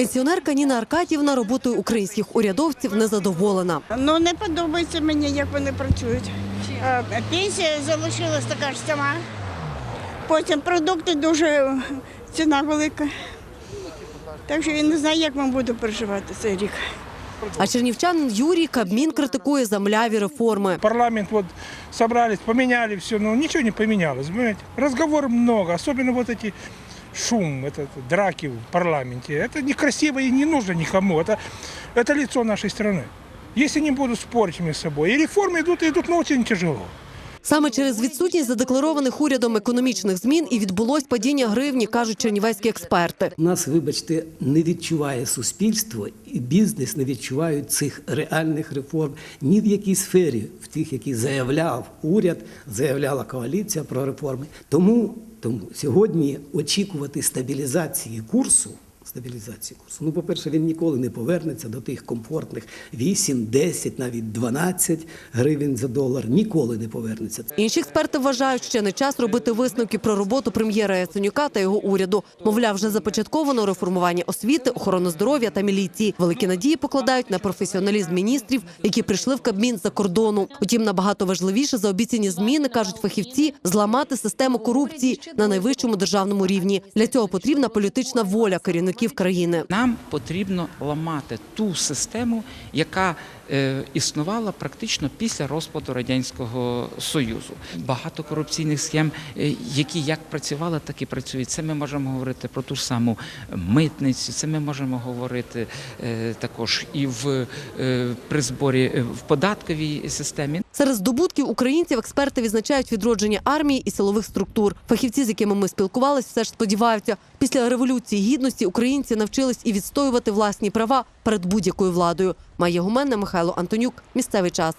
Пенсіонерка Ніна Аркадівна роботою українських урядовців не задоволена. Ну не подобається мені, як вони працюють. Е, Пенсія залишилась така ж сама. Потім продукти дуже ціна велика. Так що я не знаю, як ми будемо переживати цей рік. А чернівчанин Юрій Кабмін критикує замляві реформи. Парламент вот собрались, поменяли все, но ничего не поменялось, понимаете? Разговоров много, особенно вот эти шум, этот, драки в парламенте. Это некрасиво и не нужно никому. Это, это лицо нашей страны. Если не будут спорить между собой, и реформы идут, и идут, но очень тяжело. Саме через відсутність задекларованих урядом економічних змін і відбулось падіння гривні, кажуть чернівецькі експерти. Нас, вибачте, не відчуває суспільство і бізнес не відчувають цих реальних реформ ні в якій сфері, в тих, які заявляв уряд, заявляла коаліція про реформи. Тому, тому сьогодні очікувати стабілізації курсу. Стабілізації курсу. Ну, по-перше, він ніколи не повернеться до тих комфортних 8, 10, навіть 12 гривень за долар. Ніколи не повернеться. Інші експерти вважають, ще не час робити висновки про роботу прем'єра Яценюка та його уряду. Мовляв, вже започатковано реформування освіти, охорони здоров'я та міліції. Великі надії покладають на професіоналізм міністрів, які прийшли в Кабмін за кордону. Утім, набагато важливіше за обіцяні зміни кажуть фахівці зламати систему корупції на найвищому державному рівні. Для цього потрібна політична воля керівників країни. Нам потрібно ламати ту систему, яка е, існувала практично після розпаду радянського союзу. Багато корупційних схем, е, які як працювали, так і працюють. Це ми можемо говорити про ту ж саму митницю. Це ми можемо говорити е, також і в при зборі в податковій системі. Серед здобутків українців експерти відзначають відродження армії і силових структур. Фахівці, з якими ми спілкувалися, все ж сподіваються, після революції гідності українці навчились і відстоювати власні права перед будь-якою владою. Має гуменне Михайло Антонюк. Місцевий час.